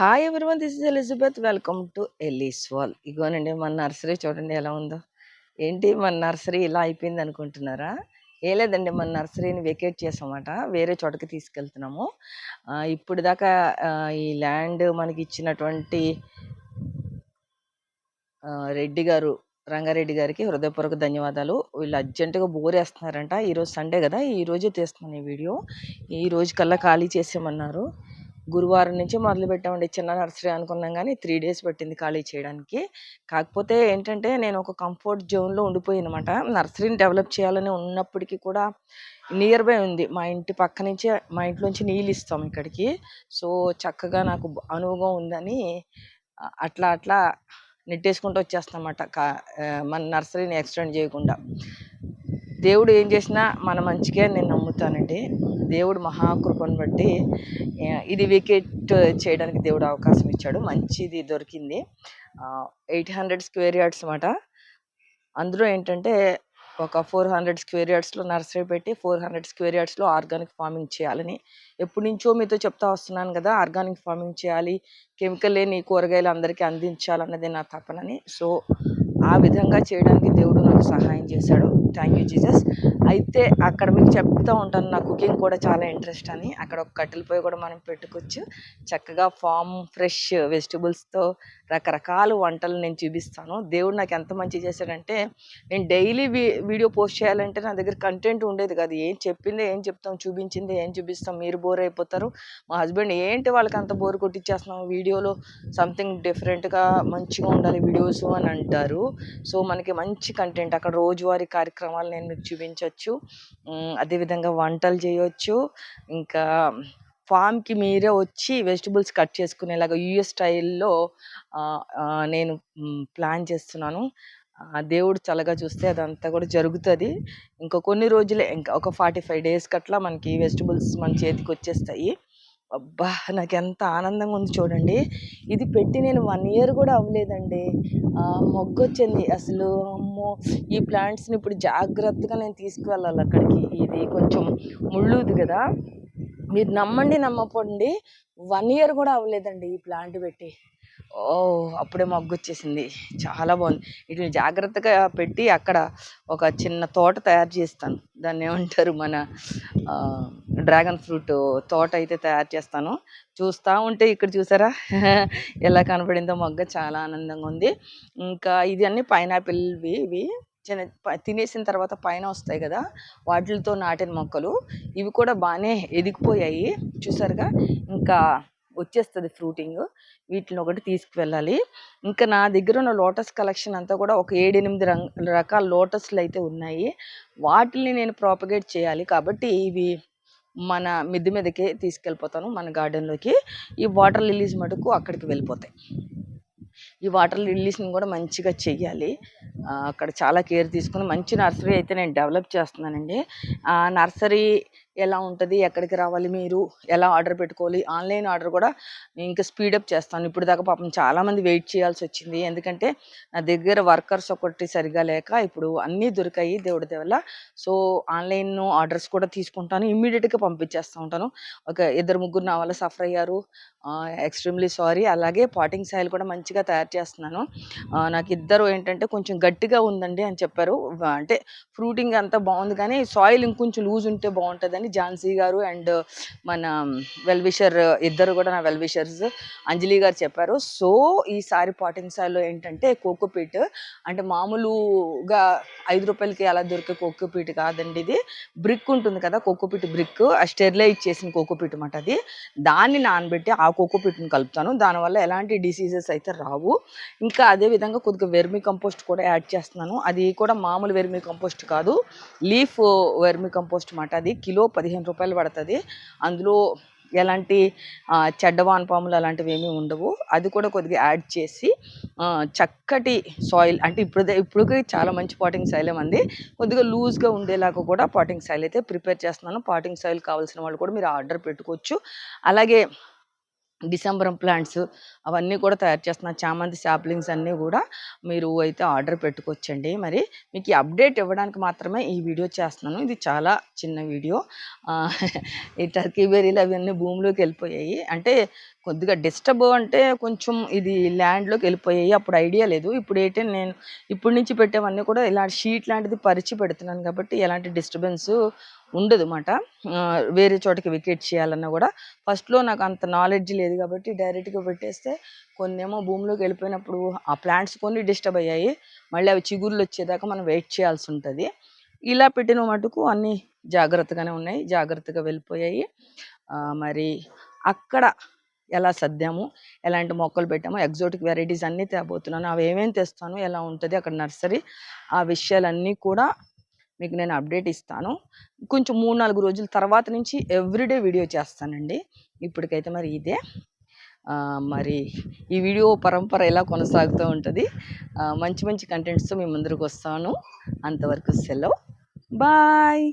Hi everyone this is Elizabeth welcome to Ellyse వాల్ ఇగోనండి మన నర్సరీ చూడండి ఎలా ఉందో. ఏంటి మన నర్సరీ ఇలా అయిపోయింది అనుకుంటున్నారా? ఏ లేదండి మన నర్సరీని వెకేట్ చేసామట. వేరే చోటకి తీసుకెళ్తున్నాము. ఇప్పుడు దాకా ఈ ల్యాండ్ మనకి ఇచ్చినటువంటి రెడ్డి గారు రంగారెడ్డి గారికి హృదయపూర్వక ధన్యవాదాలు. వీళ్ళు అర్జెంటుగా బోర్ వేస్తున్నారంట. ఈరోజు సండే కదా ఈరోజు తీస్తున్నాను ఈ వీడియో ఈ రోజు కల్లా ఖాళీ చేసేయమన్నారు. గురువారం నుంచి మొదలుపెట్టామండి చిన్న నర్సరీ అనుకున్నాం కానీ త్రీ డేస్ పట్టింది ఖాళీ చేయడానికి. కాకపోతే ఏంటంటే నేను ఒక కంఫర్ట్ జోన్లో ఉండిపోయాను అనమాట నర్సరీని డెవలప్ చేయాలని ఉన్నప్పటికీ కూడా నియర్ బై ఉంది. మా ఇంటి పక్క నుంచి మా ఇంట్లోంచి నీళ్ళు ఇస్తాం ఇక్కడికి. సో చక్కగా నాకు అనుభవం అనువుగా ఉందని అట్లా అట్లా నెట్టేసుకుంటూ వచ్చేస్తామన్నమాట కా మన నర్సరీని ఎక్స్టెండ్ చేయకుండా. దేవుడు ఏం చేసినా మన మంచిగా నేను నమ్ముతానండి. దేవుడు మహాకృపను బట్టి ఇది వికెట్ చేయడానికి దేవుడు అవకాశం ఇచ్చాడు. మంచిది దొరికింది. ఎయిట్ హండ్రెడ్ స్క్వేర్ యార్డ్స్ అన్నమాట. అందులో ఏంటంటే ఒక ఫోర్ హండ్రెడ్ స్క్వేర్ యార్డ్స్లో నర్సరీ పెట్టి ఫోర్ హండ్రెడ్ స్క్వేర్ యార్డ్స్లో ఆర్గానిక్ ఫార్మింగ్ చేయాలని. ఎప్పటి నుంచో మీతో చెప్తా వస్తున్నాను కదా ఆర్గానిక్ ఫార్మింగ్ చేయాలి కెమికల్ లేని కూరగాయలు అందరికీ అందించాలన్నది నా తపనని. సో ఆ విధంగా చేయడానికి దేవుడు నాకు సహాయం చేశాడు. థ్యాంక్ యూ జీసస్ అయితే అక్కడ మీకు చెప్తూ ఉంటాను నా కుకింగ్ కూడా చాలా ఇంట్రెస్ట్ అని. అక్కడ ఒక కట్టెల పొయ్యి కూడా మనం పెట్టుకోవచ్చు. చక్కగా ఫామ్ ఫ్రెష్ వెజిటబుల్స్తో రకరకాల వంటలు నేను చూపిస్తాను. దేవుడు నాకు ఎంత మంచి చేశాడంటే నేను డైలీ వీడియో పోస్ట్ చేయాలంటే నా దగ్గర కంటెంట్ ఉండేది కాదు. ఏం చెప్పింది ఏం చెప్తాం చూపించింది ఏం చూపిస్తాం మీరు బోర్ అయిపోతారు. మా హస్బెండ్ ఏంటి వాళ్ళకి అంత బోర్ కొట్టించేస్తున్నాం వీడియోలో సంథింగ్ డిఫరెంట్గా మంచిగా ఉండాలి వీడియోస్ అని అంటారు. సో మనకి మంచి కంటెంట్. అక్కడ రోజువారీ కార్యక్రమాలు నేను మీకు చూపించవచ్చు అదేవిధంగా వంటలు చేయొచ్చు. ఇంకా ఫామ్కి మీరే వచ్చి వెజిటబుల్స్ కట్ చేసుకునేలాగా యూఎస్ స్టైల్లో నేను ప్లాన్ చేస్తున్నాను. దేవుడు చల్లగా చూస్తే అదంతా కూడా జరుగుతుంది. ఇంకా కొన్ని రోజులే ఇంకా ఒక ఫార్టీ ఫైవ్ డేస్కి అట్లా మనకి వెజిటబుల్స్ మన చేతికి వచ్చేస్తాయి. అబ్బా! నాకు ఎంత ఆనందంగా ఉంది చూడండి. ఇది పెట్టి నేను వన్ ఇయర్ కూడా అవ్వలేదండి. మొగ్గు వచ్చింది అసలు అమ్మో! ఈ ప్లాంట్స్ని ఇప్పుడు జాగ్రత్తగా నేను తీసుకువెళ్ళాలి అక్కడికి. ఇది కొంచెం ముళ్ళుది కదా. మీరు నమ్మండి నమ్మపోండి వన్ ఇయర్ కూడా అవ్వలేదండి ఈ ప్లాంట్ పెట్టి. ఓ అప్పుడే మొగ్గు వచ్చేసింది చాలా బాగుంది. వీటిని జాగ్రత్తగా పెట్టి అక్కడ ఒక చిన్న తోట తయారు చేస్తాను. దాన్ని ఏమంటారు? మన డ్రాగన్ ఫ్రూట్ తోట అయితే తయారు చేస్తాను. చూస్తూ ఉంటే ఇక్కడ చూసారా? ఎలా కనపడిందో మొగ్గ చాలా ఆనందంగా ఉంది. ఇంకా ఇది అన్ని పైనాపిల్వి ఇవి చిన్న తినేసిన తర్వాత పైన వస్తాయి కదా? వాటితో నాటిన మొక్కలు. ఇవి కూడా బాగానే ఎదిగిపోయాయి. చూసారుగా? ఇంకా వచ్చేస్తుంది ఫ్రూటింగ్. వీటిని ఒకటి తీసుకువెళ్ళాలి. ఇంకా నా దగ్గర ఉన్న లోటస్ కలెక్షన్ అంతా కూడా ఒక ఏడెనిమిది రంగ్ రకాల లోటస్లు అయితే ఉన్నాయి. వాటిని నేను ప్రాపగేట్ చేయాలి కాబట్టి ఇవి మన మిద్దె మీదకి తీసుకెళ్ళిపోతాను మన గార్డెన్లోకి. ఈ వాటర్ లిలీస్ మటుకు అక్కడికి వెళ్ళిపోతాయి. ఈ వాటర్ లిల్లీస్ని కూడా మంచిగా చెయ్యాలి. అక్కడ చాలా కేర్ తీసుకుని మంచి నర్సరీ అయితే నేను డెవలప్ చేస్తున్నానండి. ఆ నర్సరీ ఎలా ఉంటుంది? ఎక్కడికి రావాలి మీరు? ఎలా ఆర్డర్ పెట్టుకోవాలి? ఆన్లైన్ ఆర్డర్ కూడా నేను ఇంకా స్పీడప్ చేస్తాను. ఇప్పుడు దాకా పాపం చాలామంది వెయిట్ చేయాల్సి వచ్చింది. ఎందుకంటే నా దగ్గర వర్కర్స్ ఒకటి సరిగా లేక ఇప్పుడు అన్నీ దొరికాయి దేవుడి దేవల్ల సో ఆన్లైన్ ఆర్డర్స్ కూడా తీసుకుంటాను. ఇమ్మీడియట్గా పంపించేస్తూ ఉంటాను. ఒక ఇద్దరు ముగ్గురు నా వల్ల సఫర్ అయ్యారు. Extremely sorry. అలాగే పాటింగ్ సాయిల్ కూడా మంచిగా తయారు చేస్తున్నాను. నాకు ఇద్దరు ఏంటంటే కొంచెం గట్టిగా ఉందండి అని చెప్పారు. అంటే ఫ్రూటింగ్ అంతా బాగుంది కానీ సాయిల్ ఇంకొంచెం లూజ్ ఉంటే బాగుంటుందని ఝాన్సీ గారు అండ్ మన వెల్విషర్ ఇద్దరు కూడా నా వెల్విషర్స్ అంజలి గారు చెప్పారు. సో ఈసారి పాటింగ్ ఏంటంటే కోకోపీట్ అంటే మామూలుగా ఐదు రూపాయలకి అలా దొరికే కోకోపీట్ కాదండి ఇది. బ్రిక్ ఉంటుంది కదా కోకోపీట్ బ్రిక్. ఆ స్టెరిలైజ్ చేసిన కోకోపీట్ అన్నమాట అది. దాన్ని నానబెట్టి ఆ కోకోపీట్ని కలుపుతాను. దానివల్ల ఎలాంటి డిసీజెస్ అయితే రావు. ఇంకా అదే విధంగా కొద్దిగా వెర్మి కంపోస్ట్ కూడా యాడ్ చేస్తున్నాను. అది కూడా మామూలు వెర్మి కంపోస్ట్ కాదు. లీఫ్ వెర్మి కంపోస్ట్ మాట అది. కిలో పదిహేను రూపాయలు పడుతుంది. అందులో ఎలాంటి చెడ్డ వానపాములు అలాంటివి ఏమీ ఉండవు. అది కూడా కొద్దిగా యాడ్ చేసి చక్కటి సాయిల్ అంటే ఇప్పుడు ఇప్పుడుకి చాలా మంచి పాటింగ్ సాయిల్ ఉంది కొద్దిగా లూజ్గా ఉండేలాగా కూడా పాటింగ్ సాయిల్ అయితే ప్రిపేర్ చేస్తున్నాను. పాటింగ్ సాయిల్ కావాల్సిన వాళ్ళు కూడా మీరు ఆర్డర్ పెట్టుకోవచ్చు. అలాగే డిసెంబరం ప్లాంట్స్ అవన్నీ కూడా తయారు చేస్తున్నాను చామంతి శాప్లింగ్స్ అన్నీ కూడా మీరు అయితే ఆర్డర్ పెట్టుకోవచ్చండి. మరి మీకు అప్డేట్ ఇవ్వడానికి మాత్రమే ఈ వీడియో చేస్తున్నాను. ఇది చాలా చిన్న వీడియో. ఈ టర్కీ బెర్రీలు అవన్నీ భూమిలోకి వెళ్ళిపోయాయి. అంటే కొద్దిగా డిస్టర్బ్ అంటే కొంచెం ఇది ల్యాండ్లోకి వెళ్ళిపోయాయి. అప్పుడు ఐడియా లేదు. ఇప్పుడు ఏంటంటే నేను ఇప్పటి నుంచి పెట్టేవన్నీ కూడా ఇలాంటి షీట్ లాంటిది పరిచి పెడుతున్నాను కాబట్టి ఎలాంటి డిస్టర్బెన్స్ ఉండదు అన్నమాట వేరే చోటకి వికెట్ చేయాలన్నా కూడా ఫస్ట్లో నాకు అంత నాలెడ్జ్ లేదు కాబట్టి డైరెక్ట్గా పెట్టేస్తే కొన్ని ఏమో భూమిలోకి వెళ్ళిపోయినప్పుడు ఆ ప్లాంట్స్ కొన్ని డిస్టర్బ్ అయ్యాయి. మళ్ళీ అవి చిగుర్లు వచ్చేదాకా మనం వెయిట్ చేయాల్సి ఉంటుంది. ఇలా పెట్టిన మటుకు అన్నీ జాగ్రత్తగానే ఉన్నాయి. జాగ్రత్తగా వెళ్ళిపోయాయి. మరి అక్కడ ఎలా సర్దాము ఎలాంటి మొక్కలు పెట్టాము ఎగ్జోటిక్ వెరైటీస్ అన్నీ తేబోతున్నాను. అవి ఏమేమి తెస్తాను ఎలా ఉంటుంది అక్కడ నర్సరీ ఆ విషయాలన్నీ కూడా మీకు నేను అప్డేట్ ఇస్తాను. కొంచెం మూడు నాలుగు రోజుల తర్వాత నుంచి ఎవ్రీడే వీడియో చేస్తానండి. ఇప్పటికైతే మరి ఇదే. మరి ఈ వీడియో పరంపర ఎలా కొనసాగుతూ ఉంటుంది మంచి మంచి కంటెంట్స్తో మీ ముందరికి వస్తాను. అంతవరకు సెలవు. బాయ్!